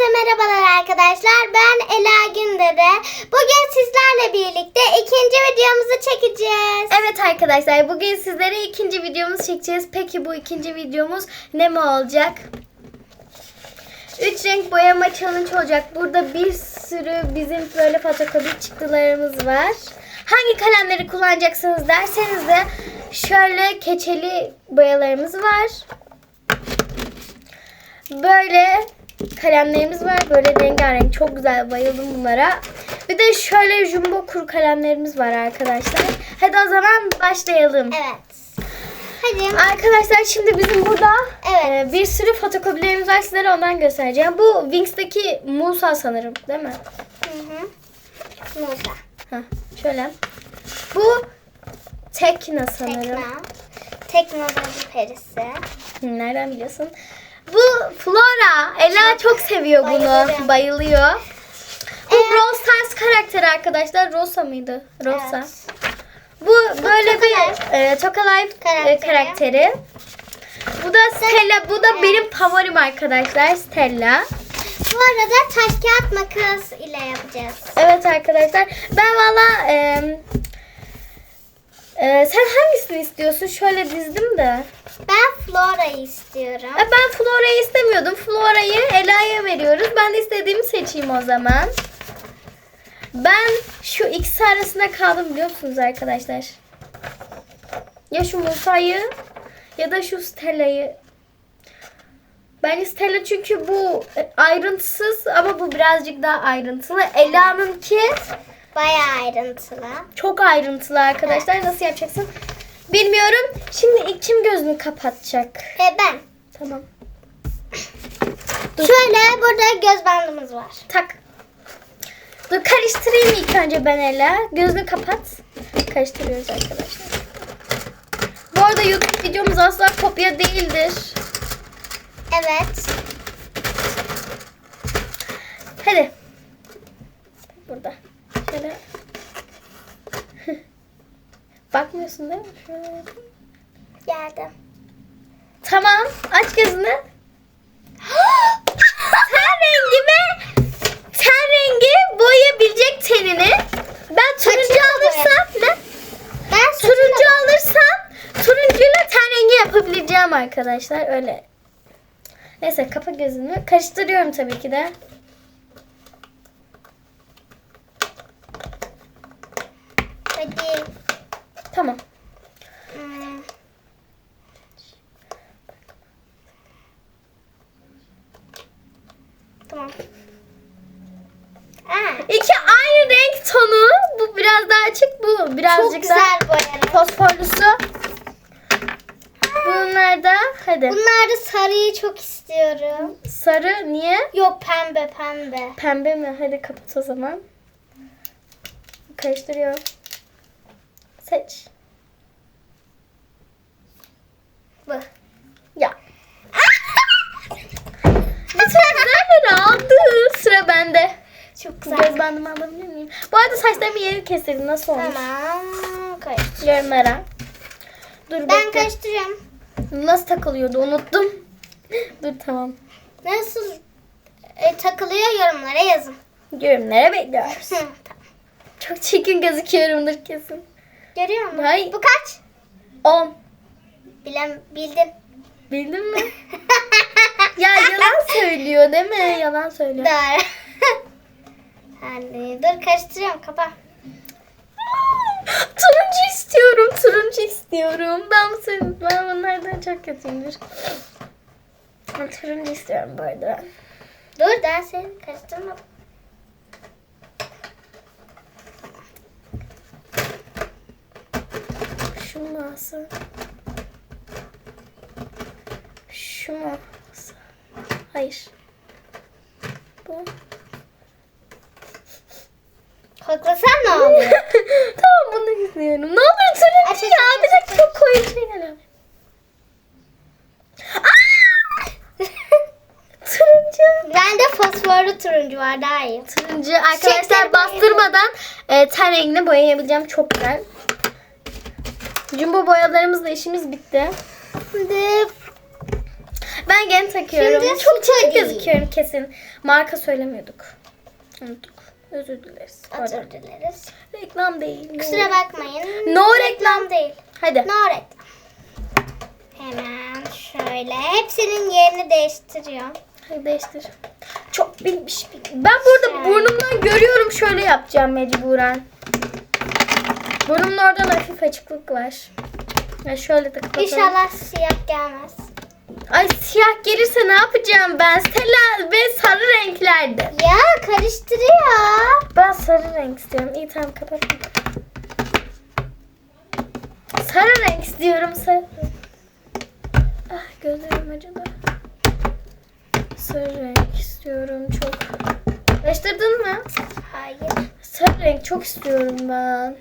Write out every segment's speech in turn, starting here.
Hepinize merhabalar arkadaşlar. Ben Ela Gündere. Bugün sizlerle birlikte ikinci videomuzu çekeceğiz. Evet arkadaşlar bugün sizlere ikinci videomuzu çekeceğiz. Peki bu ikinci videomuz ne mi olacak? Üç renk boyama challenge olacak. Burada bir sürü bizim böyle fotokopi çıktılarımız var. Hangi kalemleri kullanacaksınız derseniz de şöyle keçeli boyalarımız var. Böyle kalemlerimiz var. Böyle rengarenk. Çok güzel. Bayıldım bunlara. Bir de şöyle jumbo kuru kalemlerimiz var arkadaşlar. Hadi o zaman başlayalım. Evet. Hadi. Arkadaşlar şimdi bizim burada Evet. e, bir sürü fotokopilerimiz var. Sizlere ondan göstereceğim. Bu Wings'teki Musa sanırım değil mi? Hı hı. Musa. Heh, şöyle. Bu Tekna sanırım. Tekna. Teknoloji perisi. Nereden biliyorsun? Bu Flora. Ela çok, seviyor bunu. bayılırım. Bayılıyor. Bu Evet. Brawl Stars karakteri arkadaşlar. Rosa mıydı? Rosa. Evet. Bu böyle Toka bir Life. e, Toka Life e, Karakteri. karakteri. Bu da Stella. Bu da benim favorim arkadaşlar. Stella. Bu arada taş kağıt makas ile yapacağız. Evet arkadaşlar. Ben valla e, e, sen hangisini istiyorsun? Şöyle dizdim de. Ben Flora'yı istiyorum. E, ben Flora'yı istemiyordum. Flora'yı Ela'ya veriyoruz. Ben de istediğimi seçeyim o zaman. Ben şu ikisi arasında kaldım biliyor musunuz arkadaşlar? Ya şu Musa'yı ya da şu Stella'yı. Ben Stella çünkü bu e, ayrıntısız ama bu birazcık daha ayrıntılı. Ela'nınki Bayağı ayrıntılı. çok ayrıntılı arkadaşlar. Nasıl yapacaksın? Bilmiyorum. Şimdi ilk kim gözünü kapatacak? Ve ben. Tamam. Şöyle burada göz bandımız var. Tak. Dur karıştırayım ilk önce ben Ela. Gözünü kapat. Karıştırıyoruz arkadaşlar. Bu arada YouTube videomuz asla kopya değildir. Evet. Hadi. Burada. Şöyle. Bakmıyorsun değil mi? Şöyle. Geldim. Tamam. Aç gözünü. ten rengime ten rengi boyayabilecek tenini. Ben turuncu alırsam ne? Ben Turuncu alırsam turuncuyla ten rengi yapabileceğim arkadaşlar. Öyle. Neyse kapa gözünü. Karıştırıyorum tabii ki de. Hadi. Tamam. Hmm. Tamam. Aa, İki aynı renk tonu. Bu biraz daha açık. Bu birazcık çok daha güzel boyadım. fosforlusu. Bunlar da hadi. Bunlarda sarıyı çok istiyorum. Sarı niye? Yok pembe pembe. Pembe mi? Hadi kapat o zaman. Karıştırıyorum. Seç. Bu. Ya. Bütün güzelleri aldı. Sıra bende. Çok güzel. Göz bandımı alabilir miyim? Bu arada saçlarımı yeni kestirdim. Nasıl olmuş? Tamam. Karıştır. Yorumlara. Dur Ben bekle. karıştırıyorum. Nasıl takılıyordu unuttum. Dur tamam. Nasıl e, takılıyor yorumlara yazın. Yorumlara bekliyoruz. Hı, tamam. Çok çirkin gözüküyorumdur kesin. Görüyor musun? Hayır. Bu kaç? 10. Bilen, bildin. Bildin mi? ya yalan söylüyor değil mi? Yalan söylüyor. Doğru. Hadi dur karıştırıyorum kapa. turuncu istiyorum, turuncu istiyorum. Ben bu ben bunlardan çok kötüyümdür. Turuncu istiyorum bu arada. Dur daha seni karıştırmadım. Şu mu alsam? Şu mu alsam? Hayır. Bu. Koklasan ne oluyor? tamam bunu istiyorum. Ne olur aç, ya. Bir de aç, çok koyu bir şey geliyor. Aa! turuncu. Fosforlu turuncu var daha iyi. Turuncu arkadaşlar bastırmadan e, ten rengini boyayabileceğim çok güzel. Jumbo boyalarımızla işimiz bitti. Şimdi Ben gene takıyorum. Şimdi çok çirkin gözüküyorum kesin. Marka söylemiyorduk. Unuttuk. Özür dileriz. Özür dileriz. Reklam değil. Kusura bakmayın. No reklam. değil. Hadi. No reklam. Hemen şöyle hepsinin yerini değiştiriyor. Hadi değiştir. Çok bilmiş. Ben burada burnumdan görüyorum şöyle yapacağım mecburen. Burnumun oradan hafif açıklık var. Ya şöyle de kapatalım. İnşallah siyah gelmez. Ay siyah gelirse ne yapacağım ben? Stella ve sarı renklerde. Ya karıştırıyor. Ben sarı renk istiyorum. İyi tamam kapat. Sarı renk istiyorum sarı. Ah gözlerim acıdı. Sarı renk istiyorum çok. Karıştırdın mı? Hayır. Sarı renk çok istiyorum ben.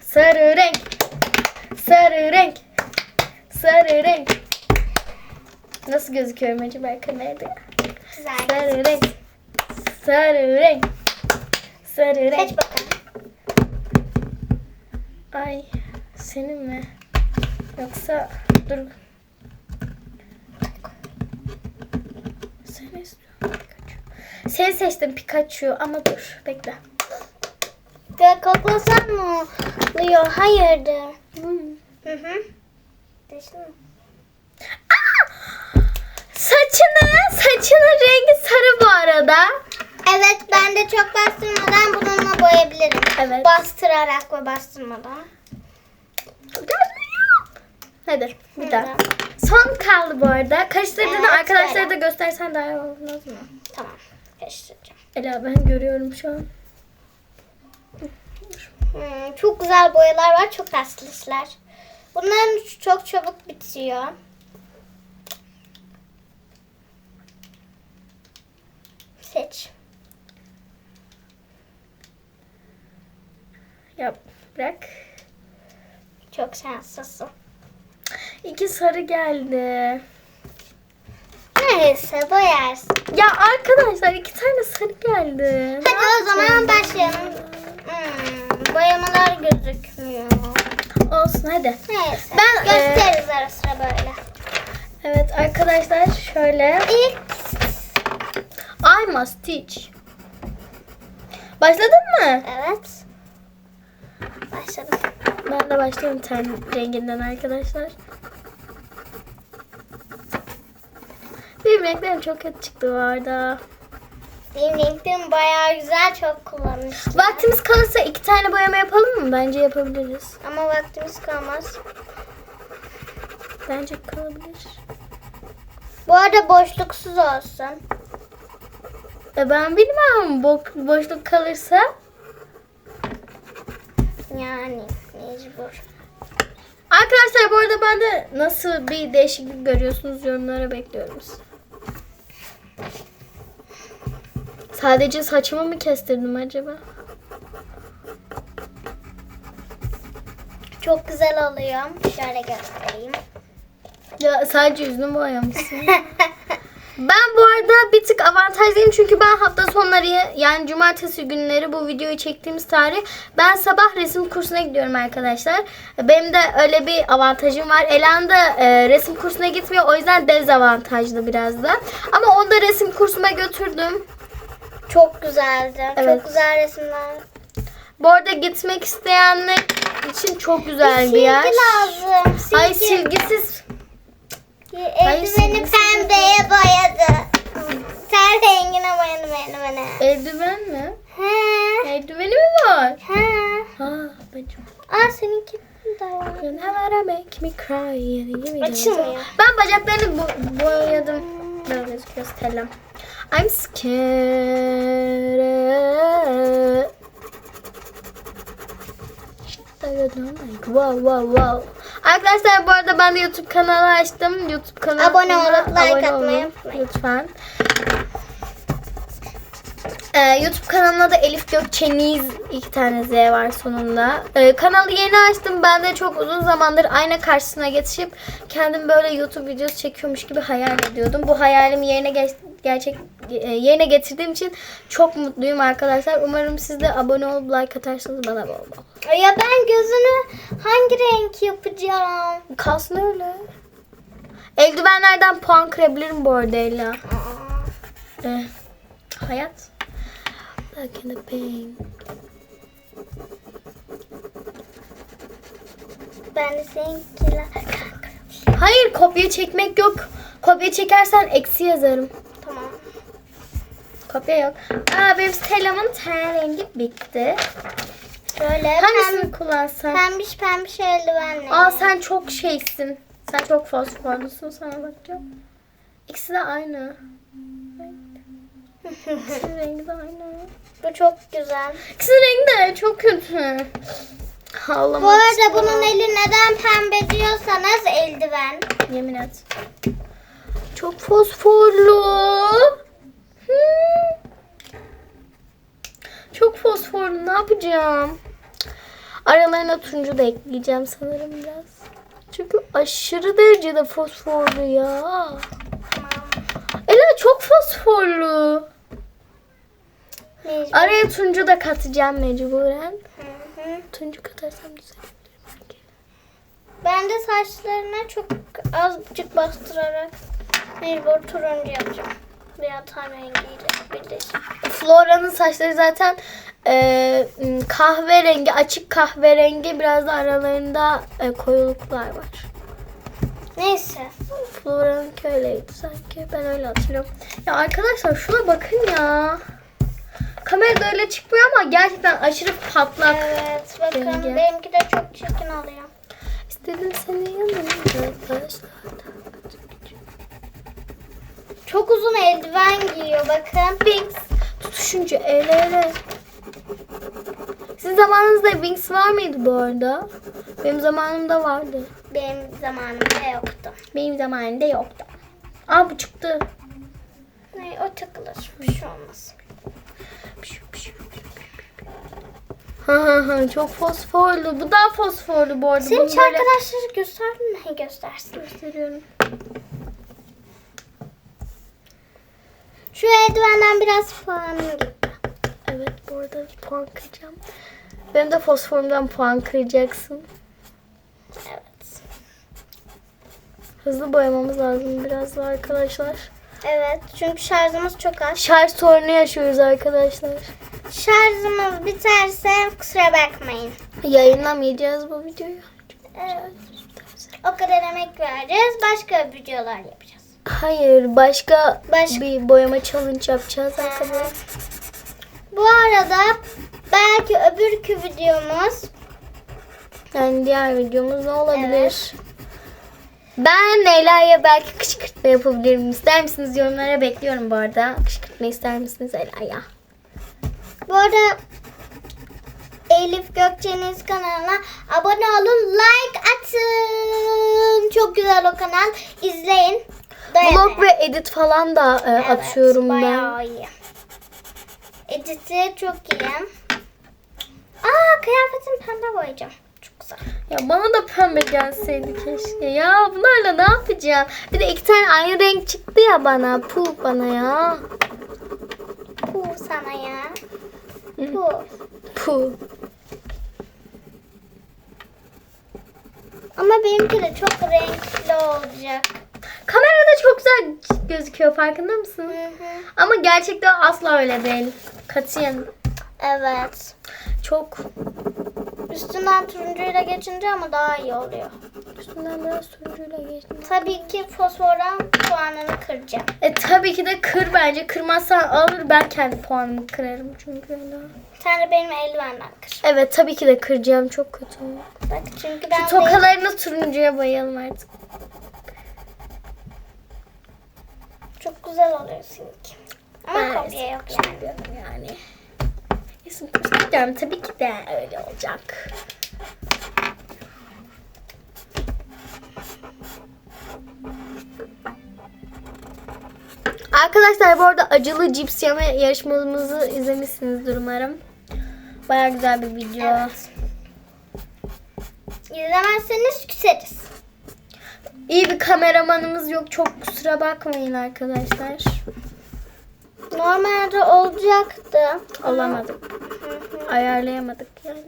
Sarı renk. Sarı renk. Sarı renk. Nasıl gözüküyorum acaba kamerada? Güzel. Sarı renk. Sarı renk. Sarı renk. Seç bakalım. Ay senin mi? Yoksa dur. Seni istiyorum Pikachu. Seni seçtim Pikachu ama dur bekle. Gel koklasan mı oluyor? Hayırdır? Hmm. Hı hı. Saçını, saçının rengi sarı bu arada. Evet ben de çok bastırmadan bununla boyayabilirim. Evet. Bastırarak ve bastırmadan. Hadi bir daha. Son kaldı bu arada. Karıştırdığını Evet, arkadaşlara böyle. da göstersen daha iyi olmaz mı? Tamam. Karıştıracağım. Ela ben görüyorum şu an. Hmm, çok güzel boyalar var. Çok tatlı işler. Bunların çok çabuk bitiyor. Seç. Yap bırak. Çok şanslısın. İki sarı geldi. Neyse boyarsın. Ya arkadaşlar iki tane sarı geldi. Hadi o zaman başlayalım. Hmm, boyamalar gözükmüyor. Olsun hadi. Neyse. Ben, gösteririz ara sıra böyle. Evet arkadaşlar şöyle. İlk I must teach. Başladın mı? evet. Başladım. Ben de başlayayım ten renginden arkadaşlar. Benim renklerim çok kötü çıktı bu arada. Benim renklerim bayağı güzel çok kullanmışlar. Vaktimiz kalırsa iki tane boyama yapalım mı? Bence yapabiliriz. Ama vaktimiz kalmaz. Bence kalabilir. Bu arada boşluksuz olsun. E ben bilmem bo- boşluk kalırsa. Yani mecbur. Arkadaşlar bu arada ben de nasıl bir değişiklik görüyorsunuz yorumlara bekliyoruz. Sadece saçımı mı kestirdim acaba? Çok güzel oluyor. Şöyle göstereyim. Ya sadece yüzünü boyamışsın. ben bu arada bir tık avantajlıyım çünkü ben hafta sonları yani cumartesi günleri bu videoyu çektiğimiz tarih ben sabah resim kursuna gidiyorum arkadaşlar. Benim de öyle bir avantajım var. Elan da e, resim kursuna gitmiyor o yüzden dezavantajlı biraz da. Ama onu da resim kursuma götürdüm. Çok güzeldi. Evet. Çok güzel resimler. Bu arada gitmek isteyenler için çok güzel bir Silgi yer. lazım. Silgi. Ay silgisiz. Eldiveni pembeye boyadı. Sen rengine boyadı eldiveni. Eldiven mi? He. Eldiveni mi var? He. Ha, çok Aa seninki de var. You never make me cry. Yani. Açılmıyor. Ben bacaklarını bo- boyadım. Böyle gözüküyor Stella. I'm scared. Wow wow wow. Arkadaşlar bu arada ben de YouTube kanalı açtım. YouTube kanalı Abone olup like Abone atmayı unutmayın. Lütfen. Ee, YouTube kanalına da Elif Gökçeniz iki tane Z var sonunda. Ee, kanalı yeni açtım. Ben de çok uzun zamandır ayna karşısına geçip kendim böyle YouTube videosu çekiyormuş gibi hayal ediyordum. Bu hayalimi yerine geç- gerçek e, yerine getirdiğim için çok mutluyum arkadaşlar. Umarım siz de abone olup like atarsınız bana bol bol. Ya ben gözünü hangi renk yapacağım? Kalsın öyle. Eldivenlerden puan kırabilirim bu arada Ela. Eh, hayat. Back in the pain. Ben de seninkiler. Hayır kopya çekmek yok. Kopya çekersen eksi yazarım. Kopya yok. Aa benim Stella'mın ten rengi bitti. Şöyle Hangisini pem, kullansam? pembiş pembiş eldivenle. Aa sen çok şeysin. Sen çok fosforlusun sana bakacağım. İkisi de aynı. İkisinin rengi de aynı. Bu çok güzel. İkisinin rengi de çok kötü. Ağlamak Bu arada istiyorum. bunun eli neden pembe diyorsanız eldiven. Yemin et. Çok fosforlu. Çok fosforlu. Ne yapacağım? Aralarına turuncu da ekleyeceğim sanırım biraz. Çünkü aşırı derecede fosforlu ya. Tamam. Ela çok fosforlu. Mecbur. Araya turuncu da katacağım mecburen. Hı hı. Turuncu katarsam düzelir. Ben de saçlarına çok azıcık bastırarak mecbur turuncu yapacağım. Veya ten rengiyle birleşik. Flora'nın saçları zaten e, kahverengi, açık kahverengi biraz da aralarında e, koyuluklar var. Neyse. Flora'nın öyleydi sanki. Ben öyle hatırlıyorum. Ya arkadaşlar şuna bakın ya. Kamerada öyle çıkmıyor ama gerçekten aşırı patlak. Evet bakın Rengi. benimki de çok çirkin oluyor. İstedim seni yanımda arkadaşlar. Çok uzun eldiven giyiyor bakın. Wings. Tutuşunca el ele. Sizin zamanınızda Wings var mıydı bu arada? Benim zamanımda vardı. Benim zamanımda yoktu. Benim zamanımda yoktu. Aa bu çıktı. Ne, o takılır. Bir şey olmaz. Ha ha ha çok fosforlu. Bu daha fosforlu bu arada. Senin Bunu hiç böyle arkadaşları gösterdin mi? Göstersin. gösteriyorum. Şu eldivenden biraz puanım gitti. Evet bu arada puan kıracağım. Benim de fosforumdan puan kıracaksın. Evet. Hızlı boyamamız lazım biraz da arkadaşlar. Evet çünkü şarjımız çok az. Şarj sorunu yaşıyoruz arkadaşlar. Şarjımız biterse kusura bakmayın. Yayınlamayacağız bu videoyu. Evet. O kadar emek vereceğiz. Başka videolar yapacağız. Hayır başka Başka- bir boyama challenge yapacağız arkadaşlar. Bu arada belki öbürkü videomuz Yani diğer videomuz ne olabilir? Ben Leyla'ya belki kışkırtma yapabilirim. İster misiniz? Yorumlara bekliyorum bu arada. Kışkırtma ister misiniz Leyla'ya? bu arada Elif Gökçe'niz kanalına abone olun, like atın. Çok güzel o kanal. İzleyin. Vlog ve edit falan da e, Evet, atıyorum ben. bayağı iyi. Editi çok iyi. Aa kıyafetimi pembe boyayacağım. Çok güzel. Ya bana da pembe gelseydi keşke. Ya bunlarla ne yapacağım? Bir de iki tane aynı renk çıktı ya bana. Puh bana ya. Puh sana ya. Puh. Puh. Ama benimki de çok renkli olacak. Kamerada çok güzel gözüküyor farkında mısın? Hı hı. Ama gerçekten asla öyle değil. Katiyen. Evet. Çok Üstünden turuncuyla geçince ama daha iyi oluyor. üstünden biraz turuncuyla geçtim. Tabii ki fosfordan puanını kıracağım. E tabii ki de kır bence. Kırmazsan alır ben kendi puanımı kırarım çünkü öyle. Sen de benim eldivenden kır. Evet tabii ki de kıracağım çok kötü. Bak çünkü ben Şu tokalarını turuncuya boyayalım artık. Çok güzel oluyor seninki. Ama Ben kopya yok yani. Yani. Resim gidiyorum tabii ki de öyle olacak. Arkadaşlar bu arada acılı cips yeme yarışmamızı izlemişsinizdir umarım. Baya güzel bir video. Evet. İzlemezseniz küseriz. İyi bir kameramanımız yok. Çok kusura bakmayın arkadaşlar. Normalde olacaktı. Olamadık. Hı hı. Ayarlayamadık yani.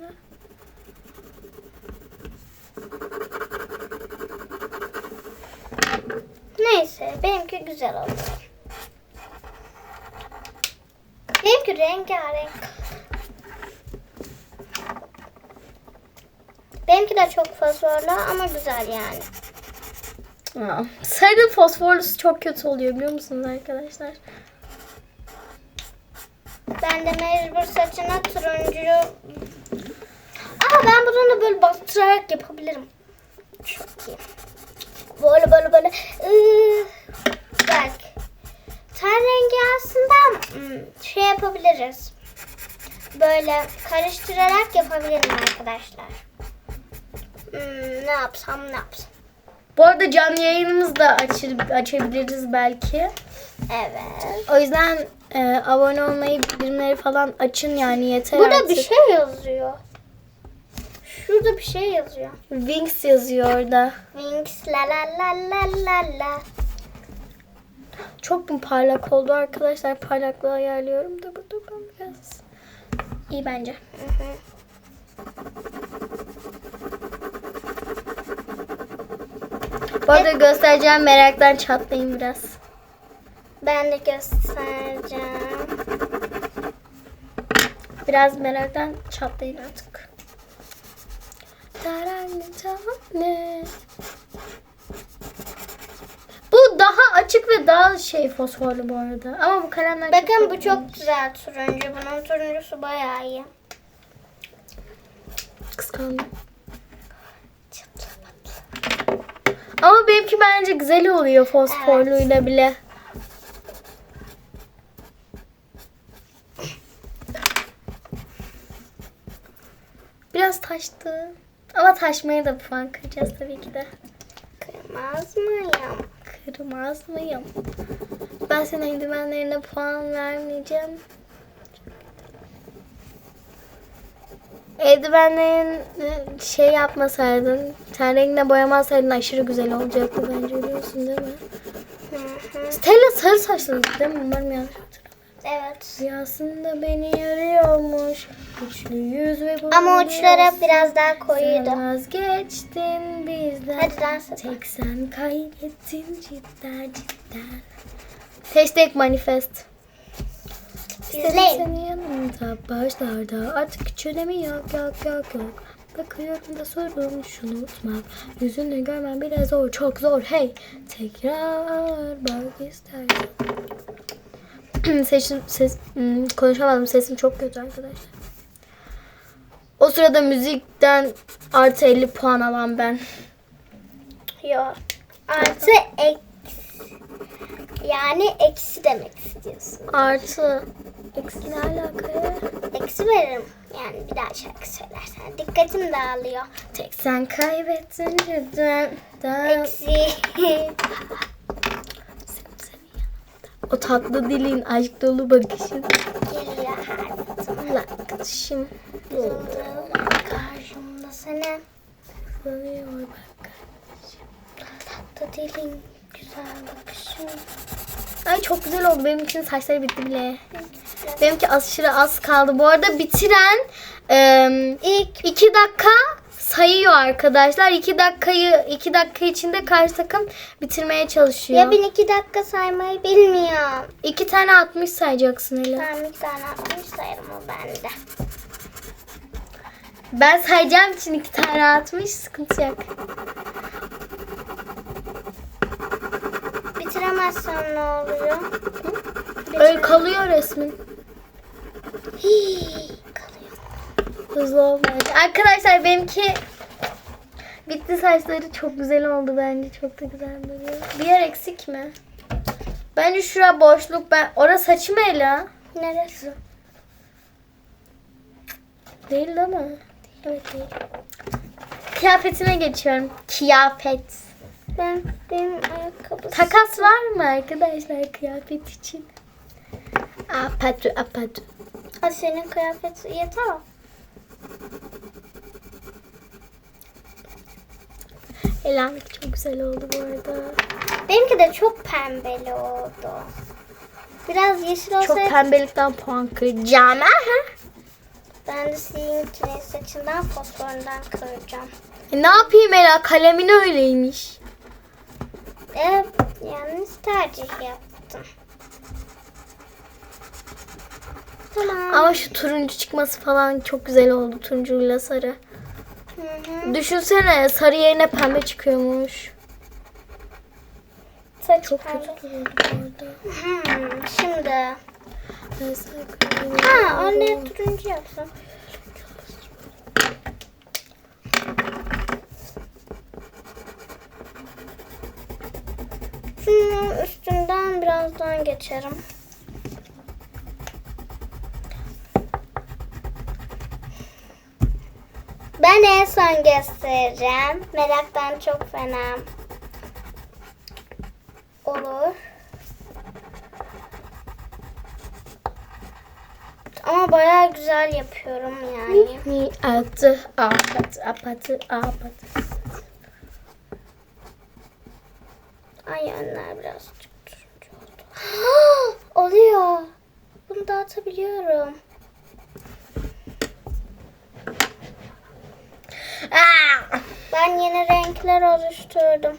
Neyse benimki güzel oldu. Benimki rengarenk. Benimki de çok fosforlu ama güzel yani. Aa, sarı fosforlusu çok kötü oluyor biliyor musunuz arkadaşlar? Ben de mecbur saçına turuncu... Aa ben bunu da böyle bastırarak yapabilirim. Çok iyi. Böyle böyle böyle. Iı, bak. Ten rengi aslında hmm, şey yapabiliriz. Böyle karıştırarak yapabilirim arkadaşlar. Hmm, ne yapsam ne yapsam. Bu arada canlı yayınımızı da açır, açabiliriz belki. Evet. O yüzden e, abone olmayı, bildirimleri falan açın yani yeter Burada artık. bir şey yazıyor. Şurada bir şey yazıyor. Wings yazıyor orada. Wings la la la la la la. Çok mu parlak oldu arkadaşlar? Parlaklığı ayarlıyorum da burada ben biraz. İyi bence. Hı hı. Bu arada göstereceğim meraktan çatlayın biraz. Ben de göstereceğim. Biraz meraktan çatlayın artık. Bu daha açık ve daha şey fosforlu bu arada. Ama bu kalemler Bakın bu çok güzel turuncu. Bunun turuncusu bayağı iyi. kıskandım. Ama benimki bence güzel oluyor fosforluyla bile. Biraz taştı. Ama taşmaya da puan kıracağız tabii ki de. Kırmaz mıyım? Kırmaz mıyım? Ben senin eldivenlerine puan vermeyeceğim. Eldivenlerin e, şey yapmasaydın, ten rengine boyamasaydın aşırı güzel olacaktı bence biliyorsun değil mi? Stella sarı saçlıydı değil mi? Umarım yanlış. Evet. Rüyasında beni yarıyormuş. Güçlü yüz ve bu Ama uçlara biraz daha koyuydu. Sen vazgeçtin bizden. Hadi dans edelim. Tek sen kaybettin cidden cidden. Hashtag manifest. İzleyin. Senin yanında başlarda artık hiç önemi yok yok yok yok. Bakıyorum da sorun şunu unutmam. Yüzünü görmem bile zor çok zor hey. Tekrar bak istersen. Sesim, ses, hmm, konuşamadım sesim çok kötü arkadaşlar. O sırada müzikten artı 50 puan alan ben. Yok. Artı eksi. Yani eksi demek istiyorsun. Artı. Eksi ne alaka ya? Eksi veririm. Yani bir daha şarkı söylersen. Dikkatim dağılıyor. Tek sen kaybettin. Da- Eksi. O tatlı dilin, aşk dolu bakışın. Geliyor hayatım. Arkadaşım. Karşımda senin Sanıyor bak. tatlı dilin, güzel bakışın. Ay çok güzel oldu. Benimkinin saçları bitti bile. Benimki aşırı az kaldı. Bu arada bitiren e, İlk iki dakika sayıyor arkadaşlar. İki dakikayı iki dakika içinde karşı takım bitirmeye çalışıyor. ya ben iki dakika saymayı bilmiyorum. İki tane 60 sayacaksın Ela. Ben bir tane atmış sayarım o bende. Ben sayacağım için iki tane 60 sıkıntı yok. Bitiremezsem ne oluyor? Öyle kalıyor resmin. Hii, kalıyor. Hızlı ol bence. Arkadaşlar benimki bitti saçları çok güzel oldu bence. Çok da güzel duruyor. Bir yer eksik mi? Bence şura boşluk. Ben orası saçı mı Ela? Neresi? Değil mi? Evet değil. Kıyafetine geçiyorum. Kıyafet. Ben benim ayakkabı. Takas var mı arkadaşlar kıyafet için? Apatu apatu. Hadi senin kıyafet yeter mi? Ela'nınki çok güzel oldu bu arada. Benimki de çok pembeli oldu. Biraz yeşil Çok olsaydı pembelikten puan kıracağım. Aha. ben de sizinkinin saçından fosforundan kıracağım. E, ne yapayım Ela? Kalemin öyleymiş. Evet yanlış tercih yaptım. Tamam. Ama şu turuncu çıkması falan çok güzel oldu. Turuncuyla sarı. Hı hı. Düşünsene sarı yerine pembe çıkıyormuş. Saç Çok pembe. kötü oldu bu arada. Hmm, şimdi. Ha anne turuncu yapsın. Şunun üstünden birazdan geçerim. Ben en son göstereceğim. Meraktan çok fena. Olur. Ama bayağı güzel yapıyorum yani. Mi atı apatı apatı apatı. Ay turuncu oldu. Oluyor. Bunu dağıtabiliyorum. Aa! Ben yeni renkler oluşturdum.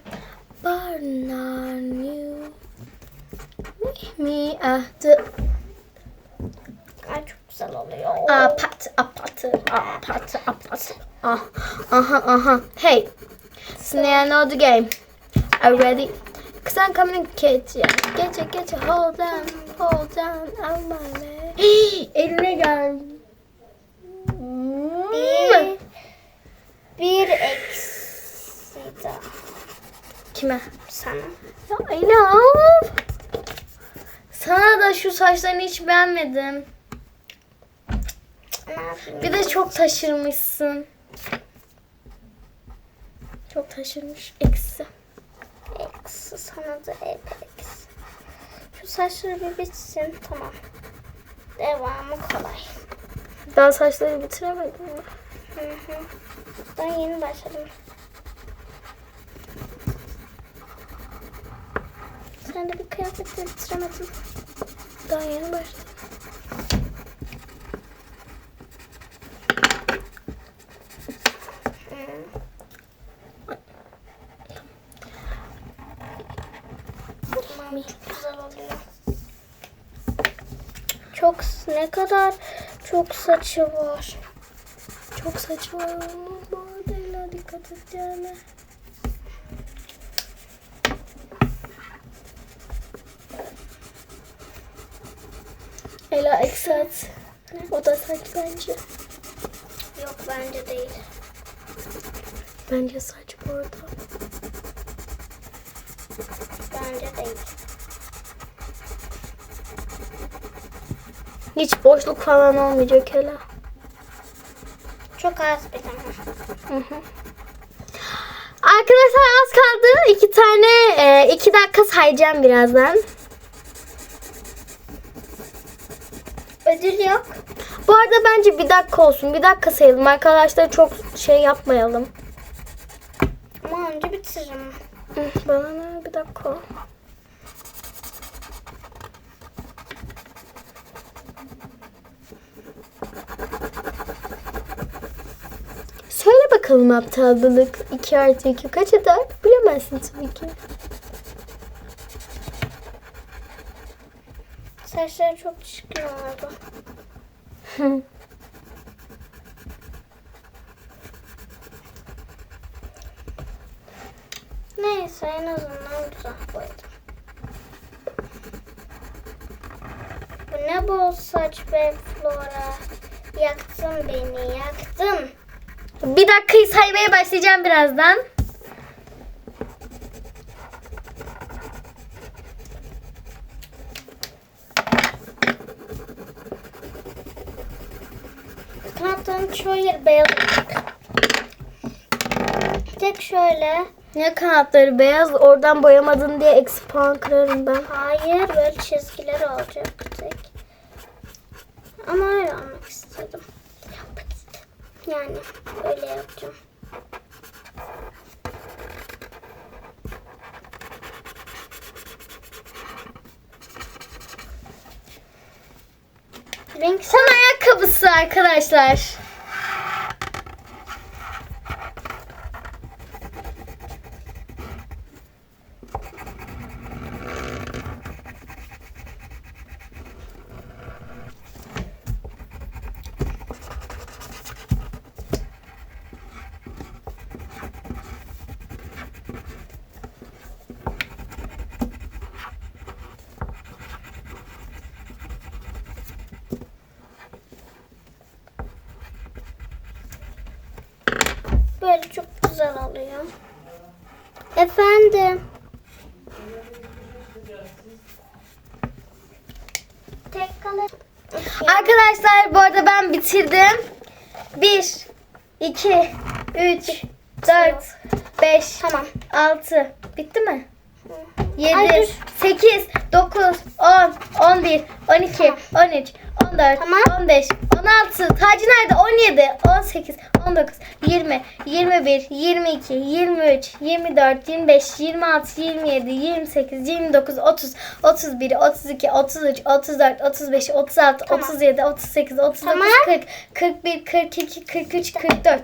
Barnar new. Mi atı Ay çok güzel oluyor. apatı apatı apatı apatı. Ah, aha aha. Hey. Snare know the game. Are you ready? Cause I'm coming get you. Get you, get you. Hold on, hold on. Oh my man. Eline gel. Bir, bir eksi daha Kime? sana. Ya Ela. Sana da şu saçlarını hiç beğenmedim. Bir de çok taşırmışsın. Çok taşırmış. Eksi. Eksi sana da eksi. Şu saçları bir bitsin. Tamam. Devamı kolay. Daha saçları bitiremedim mi? Hı hı. Ben yeni başladım. Sen de bir kıyafetle bitiremedin. Daha yeni başladım. Tamam, çok güzel oluyor. Çok ne kadar çok saçı var. Çok oldu. Bu arada Ela dikkat et yani. Ela eksi at. O da saç bence. Yok bence değil. Bence saç bu arada. Bence değil. Hiç boşluk falan olmayacak Ela. Çok az bir tane. Arkadaşlar az kaldı. İki tane, e, iki dakika sayacağım birazdan. Ödül yok. Bu arada bence bir dakika olsun. Bir dakika sayalım. Arkadaşlar çok şey yapmayalım. Ama önce bitiririm. Bana ne? Bir dakika. Söyle bakalım aptallılık. 2 artı 2 kaç eder? Bilemezsin tabii ki. Saçları çok oldu. Hı. Neyse en azından güzel boyadım. Bu ne bol saç be Flora. Yaktın beni yaktın. Bir dakikayı saymaya başlayacağım birazdan. Kanatların çoğu yer beyaz. Tek şöyle. Ya kanatları beyaz oradan boyamadın diye eksi puan kırarım ben. Hayır böyle çizgiler olacak tek. Ama öyle olmak istedim. Yani yapacağım. Renk ayakkabısı arkadaşlar. Oluyor. Efendim. Tek kalır. Arkadaşlar bu arada ben bitirdim. 1, 2, 3, 4, 5, Tamam. 6. Bitti mi? 7, Ay, dur. 8, 9, 10, 11, 12, 13, 14, Tamam. 15, 16. Tacı nerede? 17, 18, 19, 20, 21, 22, 23, 24, 25, 26, 27, 28, 29, 30, 31, 32, 33, 34, 35, 36, Tamam. 37, 38, 39, Tamam. 40, 41, 42, 43, 44.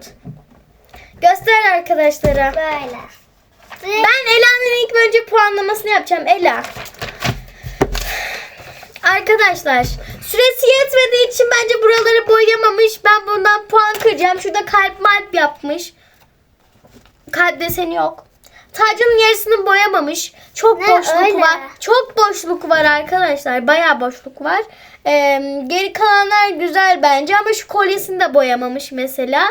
Göster arkadaşlara. Böyle. Ben Ela'nın ilk önce puanlamasını yapacağım. Ela. Arkadaşlar süresi yetmediği için bence buraları boyamamış. Ben bundan puan kıracağım. Şurada kalp malp yapmış. Kalp deseni yok. Tacının yarısını boyamamış. Çok Ne boşluk öyle? var. Çok boşluk var arkadaşlar. Bayağı boşluk var. Ee, geri kalanlar güzel bence ama şu kolyesini de boyamamış mesela.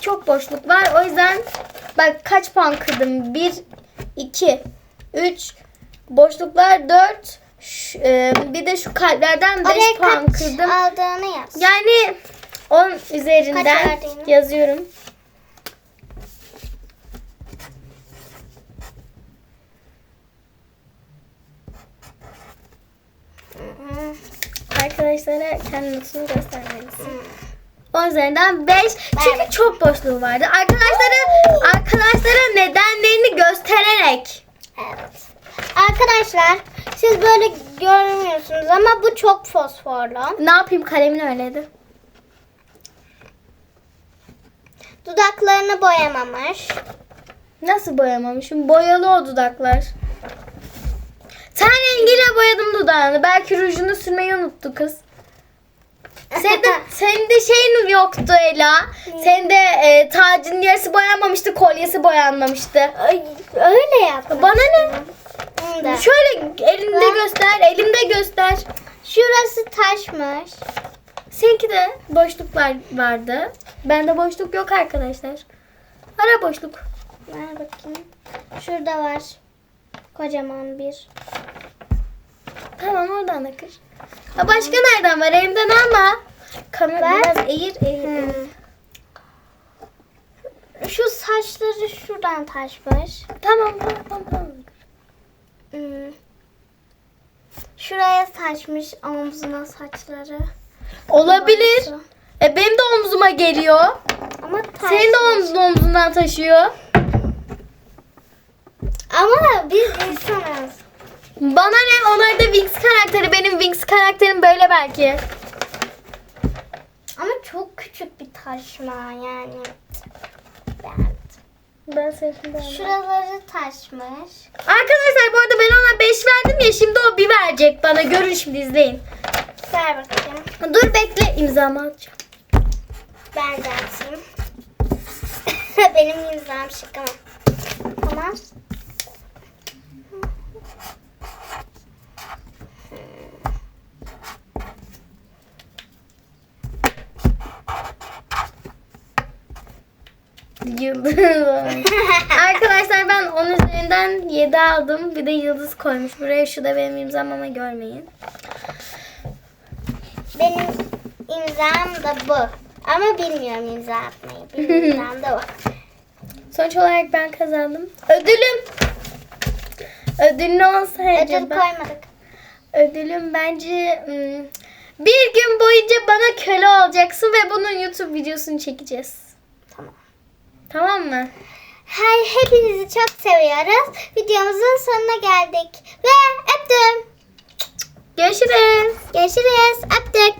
Çok boşluk var. O yüzden bak kaç puan kırdım? 1, 2, 3, boşluklar 4. bir de şu kalplerden 5 Oraya puan kaç kırdım. aldığını yaz. Yani 10 Kaç üzerinden verdiğini? yazıyorum. Arkadaşlara kendi notunu göstermelisin. Hı. 10 üzerinden 5. Çünkü çok boşluğu vardı. Arkadaşlara arkadaşlara nedenlerini göstererek. Evet. Arkadaşlar siz böyle görmüyorsunuz ama bu çok fosforlu. Ne yapayım kalemin öyleydi. Dudaklarını boyamamış. Nasıl boyamamışım? Boyalı o dudaklar. Sen rengiyle boyadım dudağını. Belki rujunu sürmeyi unuttu kız. Senin de, senin de şeyin yoktu Ela. Senin de e, tacın yarısı boyanmamıştı, kolyesi boyanmamıştı. Ay, öyle yapmış. Bana ne? Bunu da. Şöyle elinde Bak. göster, elimde göster. Şurası taşmış. Seninki de boşluklar vardı. Bende boşluk yok arkadaşlar. Ara boşluk. Ver bakayım. Şurada var. Kocaman bir. Tamam oradan da kır. Ha, başka nereden var? Elimden alma. Kamera biraz eğir eğir. eğir. Hmm. Şu saçları şuradan taşmış. Tamam tamam tamam. Hmm. Şuraya saçmış omzuna saçları. Olabilir. E benim de omzuma geliyor. Ama taşmış. Senin de omzun omzundan taşıyor. Ama biz insanız. Bana ne? Onlar da Wings karakteri. Benim Wings karakterim böyle belki. Ama çok küçük bir taşma yani. Ben. Seninkini Şuraları taşmış. Arkadaşlar bu arada ben ona 5 verdim ya şimdi o bir verecek bana. Görün şimdi izleyin. Ver bakayım. Dur bekle imzamı atacağım. Ben de atayım. Benim imzam şık ama. Tamam. Yıldız. Arkadaşlar ben 10 üzerinden 7 aldım. Bir de yıldız koymuş. Buraya şu da benim imzam ama görmeyin. Benim imzam da bu. Ama bilmiyorum imza atmayı. Benim imzam da bu. Sonuç olarak ben kazandım. Ödülüm. Ödül ne olsa Ödül acaba? koymadık. Ödülüm bence hmm, bir gün boyunca bana köle olacaksın ve bunun YouTube videosunu çekeceğiz. Tamam. Mı? Hay, hepinizi çok seviyoruz. Videomuzun sonuna geldik. Ve öptüm. Görüşürüz. Görüşürüz. Öptük.